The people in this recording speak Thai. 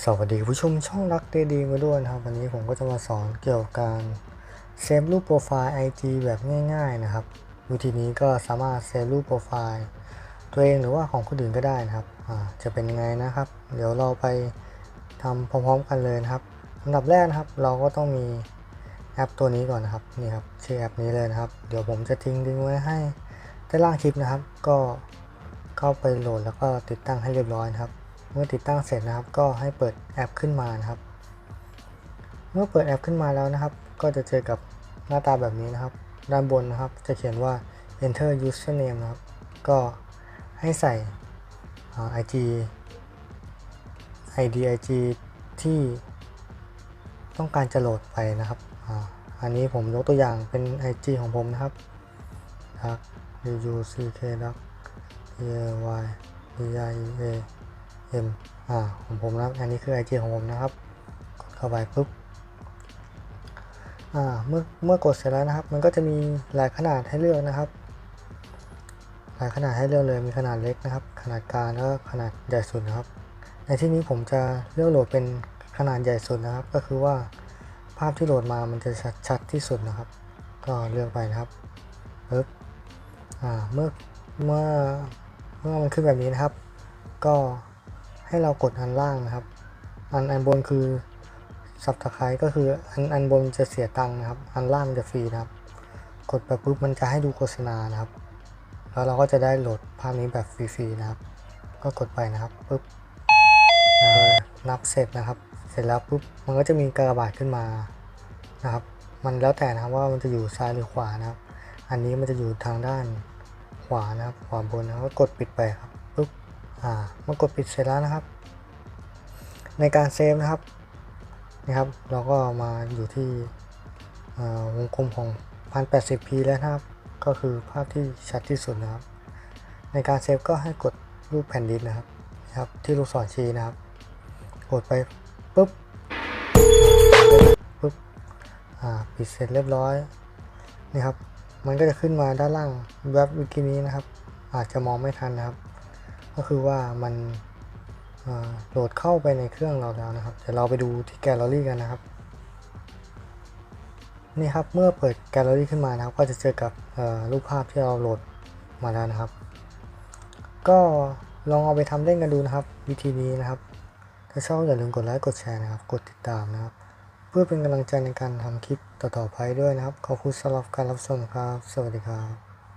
สวัสดีผู้ชมช่องรักเดดีมาด้วยนะครับ วันนี้ผมก็จะมาสอนเกี่ยวกับการเซฟรูปโปรไฟล์ IG แบบง่าย ๆนะครับวิธีนี้ก็สามารถเซฟรูปโปรไฟล์ตัวเองหรือว่าของคนอื่นก็ได้นะครับจะเป็นยังไงนะครับ เดี๋ยวเราไปทำพร้อมๆกันเลยนะครับอันดับแรกนะครับ เราก็ต้องมีแอปตัวนี้ก่อนนะครับนี่ครับชื่อแอปนี้เลยนะครับ เดี๋ยวผมจะทิ้งลิงก์ไว้ให้ใต้ล่างคลิปนะครับ ก็เข้าไปโหลดแล้วก็ติดตั้งให้เรียบร้อยนะครับ เมื่อติดตั้งเสร็จนะครับ ก็ให้เปิดแอปขึ้นมานะครับ เมื่อเปิดแอปขึ้นมาแล้วนะครับ ก็จะเจอกับหน้าตาแบบนี้นะครับ ด้านบนนะครับ จะเขียนว่า enter username นะครับ ก็ให้ใส่ IG ID IG ที่ต้องการจะโหลดไปนะครับอ,อันนี้ผมยกตัวอย่างเป็น IG ของผมนะครับทัก u c k ดัก p a y d i e a m อ่าของผมนะครับอันนี้คือ IG ของผมนะครับกดเข้าไปปุ๊บอ่าเมื่อเมื่อกดเสร็จแล้วนะครับ มันก็จะมีหลายขนาดให้เลือกนะครับ หลายขนาดให้เลือกเลยมีขนาดเล็กนะครับ ขนาดกลางแล้วก็ขนาดใหญ่สุดนะครับ ในที่นี้ผมจะเลือกโหลดเป็นขนาดใหญ่สุดนะครับ ก็คือว่าภาพที่โหลดมามันจะชัดชดที่สุดนะครับ ก็เลือกไปนะครับปึ๊บอ่าเมื่อเมื่อเมื่อมันขึ้นแบบนี้นะครับ ก็ ให้เรากดอันล่างนะครับ อันอันบนคือสับตะไคร้ก็คืออันอันบนจะเสียตังค์นะครับ อันล่างมันจะฟรีนะครับ กดไปปุ๊บมันจะให้ดูโฆษณานะครับ แล้วเราก็จะได้โหลดภาพนี้แบบฟรีๆนะครับ ก็กดไปนะครับปุ๊บนับเสร็จนะครับ เสร็จแล้วปุ๊บมันก็จะมีกระบาดขึ้นมานะครับ มันแล้วแต่นะครับว่ามันจะอยู่ซ้ายหรือขวานะครับ อันนี้มันจะอยู่ทางด้านขวานะครับ ขวาบนนะครับก็กดปิดไปครับ อ่าเมื่อกดปิดเสร็จแล้วนะครับ ในการเซฟนะครับนะครับ เราก็มาอยู่ที่วงกลมของ 1080p แล้วนะครับ ก็คือภาพที่ชัดที่สุดนะครับ ในการเซฟก็ให้กดรูปแผ่นดินนะครับนะครับ ที่ลูกศรชี้นะครับ กดไปปุ๊บปุ๊บอ่าปิดเสร็จเรียบร้อยนี่ครับ มันก็จะขึ้นมาด้านล่างเว็บวิกินี้นะครับ อาจจะมองไม่ทันนะครับ ก็คือว่ามันโหลดเข้าไปในเครื่องเราแล้วนะครับ เดี๋ยวเราไปดูที่แกลเลอรี่กันนะครับ นี่ครับ เมื่อเปิดแกลเลอรี่ขึ้นมานะครับ ก็จะเจอกับรูปภาพที่เราโหลดมาแล้วนะครับ ก็ลองเอาไปทำเล่นกันดูนะครับ วิธีนี้นะครับ ถ้าชอบอย่าลืมกดไลค์กดแชร์นะครับ กดติดตามนะครับ เพื่อเป็นกำลังใจในการทำคลิปต่อๆไปด้วยนะครับ ขอบคุณสำหรับการรับชมครับ สวัสดีครับ